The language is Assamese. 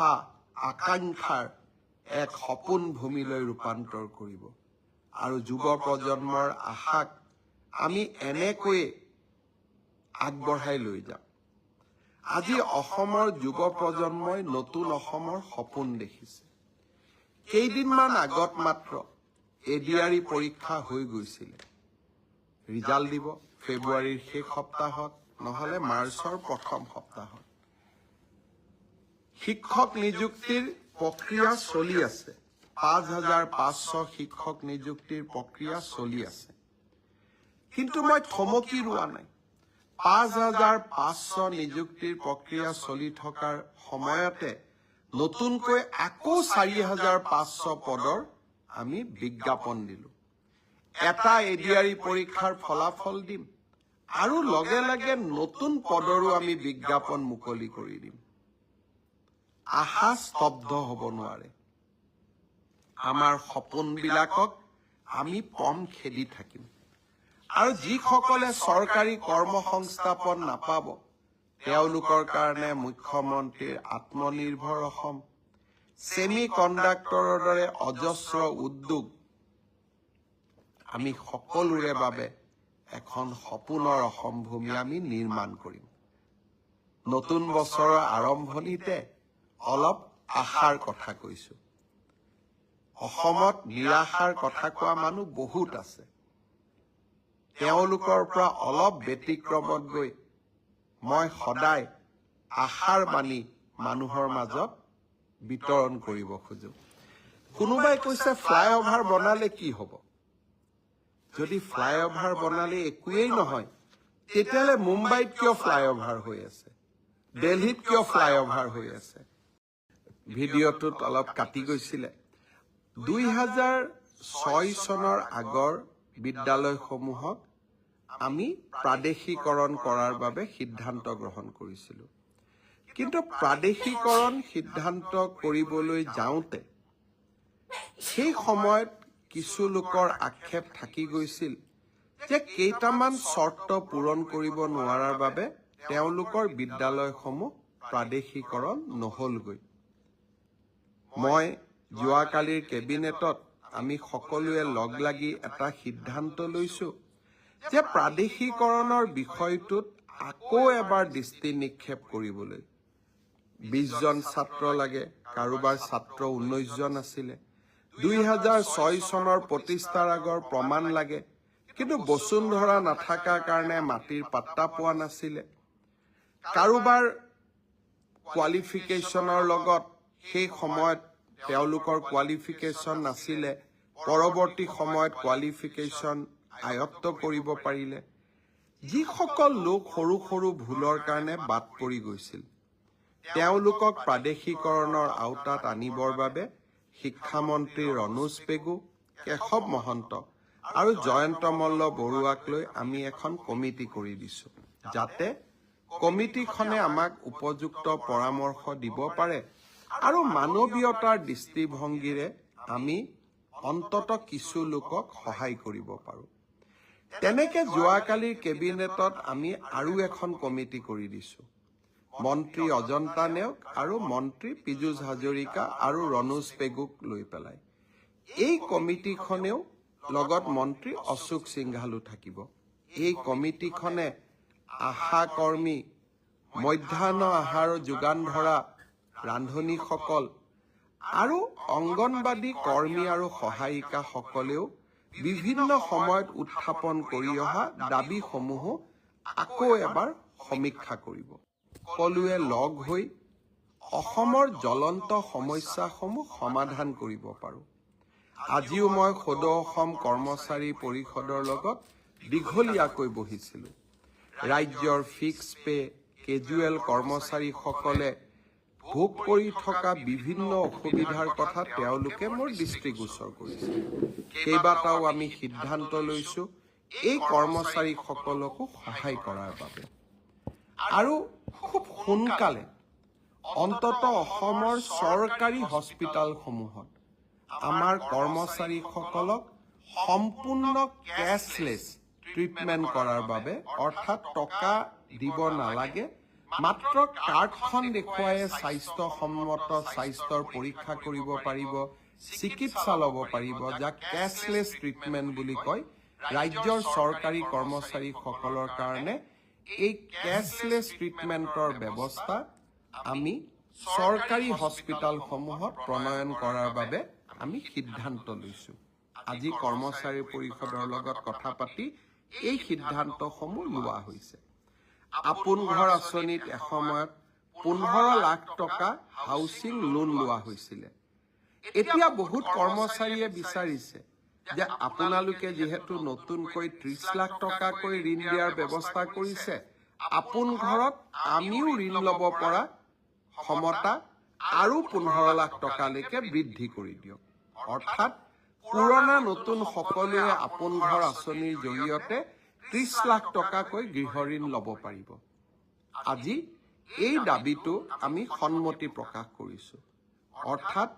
আশা আকাংক্ষাৰ এক সপোন ভূমিলৈ ৰূপান্তৰ কৰিব। আৰু যুৱ প্ৰজন্মৰ আশাক আমি এনেকৈয়ে আগবঢ়াই লৈ যাম। আজি অসমৰ যুৱ প্ৰজন্মই নতুন অসমৰ সপোন দেখিছে। কেইদিনমান আগত মাত্ৰ এডিআৰই পৰীক্ষা হৈ গৈছিলে। ৰিজাল্ট দিব ফেব্ৰুৱাৰীৰ শেষ সপ্তাহত নহলে মাৰ্চৰ প্ৰথম সপ্তাহত। শিক্ষক নিযুক্তিৰ প্ৰক্ৰিয়া চলি আছে। পাঁচ হাজাৰ পাঁচশো শিক্ষক নিযুক্তিৰ প্ৰক্ৰিয়া চলি আছে। কিন্তু মই থমকি ৰোৱা নাই। পাঁচ হাজাৰ পাঁচশো নিযুক্তিৰ প্ৰক্ৰিয়া চলি থকাৰ সময়তে নতুনকৈ আকৌ চাৰি হাজাৰ পাঁচশো পদৰ আমি বিজ্ঞাপন দিলো। এটা এডিআৰই পৰীক্ষাৰ ফলাফল দিম আৰু লগে লগে নতুন পদৰো আমি বিজ্ঞাপন মুকলি কৰি দিম। আশা স্তব্ধ হ'ব নোৱাৰে। আমাৰ সপোনবিলাকক আমি পম খেদি থাকিম। আৰু যিসকলে চৰকাৰী কৰ্ম সংস্থাপন নাপাব তেওঁলোকৰ কাৰণে মুখ্যমন্ত্ৰীৰ আত্মনিৰ্ভৰ অসম ছেমি কণ্ডাক্টৰৰ দৰে অজস্ৰ উদ্যোগ আমি সকলোৰে বাবে এখন সপোনৰ অসম ভূমি আমি নিৰ্মাণ কৰিম। নতুন বছৰৰ আৰম্ভণিতে অলপ আশাৰ কথা কৈছো। অসমত নিৰাশাৰ কথা কোৱা মানুহ বহুত আছে। তেওঁলোকৰ পৰা অলপ ব্যতিক্ৰমত গৈ মই সদায় আশাৰ বাণী মানুহৰ মাজত বিতৰণ কৰিব খোজো। কোনোবাই কৈছে ফ্লাইঅভাৰ বনালে কি হ'ব? যদি ফ্লাইঅভাৰ বনালে একোৱেই নহয় তেতিয়াহ'লে মুম্বাইত কিয় ফ্লাইঅভাৰ হৈ আছে? দিল্লীত কিয় ফ্লাইঅভাৰ হৈ আছে? ভিডিঅ'টোত অলপ কাটি গৈছিলে। দুই হাজাৰ ছয় চনৰ আগৰ বিদ্যালয়সমূহক আমি প্ৰাদেশিকৰণ কৰাৰ বাবে সিদ্ধান্ত গ্ৰহণ কৰিছিলো। কিন্তু প্ৰাদেশিকৰণ সিদ্ধান্ত কৰিবলৈ যাওঁতে সেই সময়ত কিছু লোকৰ আক্ষেপ থাকি গৈছিল যে কেইটামান চৰ্ত পূৰণ কৰিব নোৱাৰাৰ বাবে তেওঁলোকৰ বিদ্যালয়সমূহ প্ৰাদেশিকৰণ নহলগৈ। মই যোৱাকালিৰ কেবিনেটত আমি সকলোৱে লগ লাগি এটা সিদ্ধান্ত লৈছো যে প্ৰাদেশিকৰণৰ বিষয়টোত আকৌ এবাৰ দৃষ্টি নিক্ষেপ কৰিবলৈ। বিশজন ছাত্ৰ লাগে কাৰোবাৰ ছাত্ৰ ঊনৈশজন আছিলে। দুই হাজাৰ ছয় চনৰ প্ৰতিষ্ঠাৰ আগৰ প্ৰমাণ লাগে কিন্তু বসুন্ধৰা নাথাকাৰ কাৰণে মাটিৰ পাত্তা পোৱা নাছিলে। কাৰোবাৰ কোৱালিফিকেশ্যনৰ লগত সেই সময়ত তেওঁলোকৰ কোৱালিফিকেশ্যন নাছিলে। পৰৱৰ্তী সময়ত কোৱালিফিকেশ্যন আয়ত্ত কৰিব পাৰিলে। যিসকল লোক সৰু সৰু ভুলৰ কাৰণে বাদ পৰি গৈছিল তেওঁলোকক প্ৰাদেশিকৰণৰ আওতাত আনিবৰ বাবে শিক্ষামন্ত্ৰী ৰণোজ পেগু কেশৱ মহন্ত আৰু জয়ন্ত মল্ল বৰুৱাক লৈ আমি এখন কমিটি কৰি দিছো যাতে কমিটিখনে আমাক উপযুক্ত পৰামৰ্শ দিব পাৰে। আৰু মানৱীয়তাৰ দৃষ্টিভংগীৰে আমি অন্তত কিছু লোকক সহায় কৰিব পাৰো। তেনেকে যোৱাকালিৰ কেবিনেটত আমি আৰু এখন কমিটি কৰি দিছো। মন্ত্ৰী অজন্তা নেওগ আৰু মন্ত্ৰী পীযুষ হাজৰিকা আৰু ৰণোজ পেগুক লৈ পেলাই। এই কমিটিখনেও লগত মন্ত্ৰী অশোক সিংঘালো থাকিব। এই কমিটিখনে আশা কৰ্মী মধ্যাহ্ন আহাৰ যোগান ধৰা ৰান্ধনীসকল আৰু অংগনবাদী কৰ্মী আৰু সহায়িকাসকলেও বিভিন্ন সময়ত উত্থাপন কৰি অহা দাবীসমূহো আকৌ এবাৰ সমীক্ষা কৰিব। সকলোৱে লগ হৈ অসমৰ জ্বলন্ত সমস্যাসমূহ সমাধান কৰিব পাৰোঁ। আজিও মই সদৌ অসম কৰ্মচাৰী পৰিষদৰ লগত দীঘলীয়াকৈ বহিছিলোঁ। ৰাজ্যৰ ফিক্স পে কেজুৱেল কৰ্মচাৰীসকলে ভোগ কৰি থকা বিভিন্ন অসুবিধাৰ কথা তেওঁলোকে মোৰ দৃষ্টিগোচৰ কৰিছে। কেইবাটাও আমি সিদ্ধান্ত লৈছো এই কৰ্মচাৰীসকলকো সহায় কৰাৰ বাবে। আৰু খুব সোনকালে অন্তত অসমৰ চৰকাৰী হস্পিটালসমূহত আমাৰ কৰ্মচাৰীসকলক সম্পূৰ্ণ কেছলেছ ট্ৰিটমেণ্ট কৰাৰ বাবে অৰ্থাৎ টকা দিব নালাগে মাত্ৰ কাৰ্ডখন দেখুৱাই স্বাস্থ্যসন্মত স্বাস্থ্যৰ পৰীক্ষা কৰিব পাৰিব চিকিৎসা ল'ব পাৰিব যাক কেছলেছ ট্ৰিটমেণ্ট বুলি কয়। ৰাজ্যৰ চৰকাৰী কৰ্মচাৰীসকলৰ কাৰণে এই কেছলেছ ট্ৰিটমেণ্টৰ ব্যৱস্থা আমি চৰকাৰী হস্পিটেলসমূহত প্ৰণয়ন কৰাৰ বাবে আমি সিদ্ধান্ত লৈছো। আজি কৰ্মচাৰী পৰিষদৰ লগত কথা পাতি এই সিদ্ধান্তসমূহ লোৱা হৈছে। আপোন ঘৰ আঁচনিত এসময়ত পোন্ধৰ লাখ টকা হাউচিং লোন লোৱা হৈছিলে। এতিয়া বহুত কৰ্মচাৰীয়ে বিচাৰিছে যে আপোনালোকে যিহেতু নতুনকৈ ত্ৰিশ লাখ টকাকৈ ঋণ দিয়াৰ ব্যৱস্থা কৰিছে আপোন ঘৰত আমিও ঋণ ল'ব পৰা ক্ষমতা আৰু পোন্ধৰ লাখ টকালৈকে বৃদ্ধি কৰি দিয়ক। অৰ্থাৎ পুৰণা নতুন সকলোৱে আপোন ঘৰ আঁচনিৰ জৰিয়তে ত্ৰিশ লাখ টকাকৈ গৃহ ঋণ ল'ব পাৰিব। আজি এই দাবীটো আমি সন্মতি প্ৰকাশ কৰিছো। অৰ্থাৎ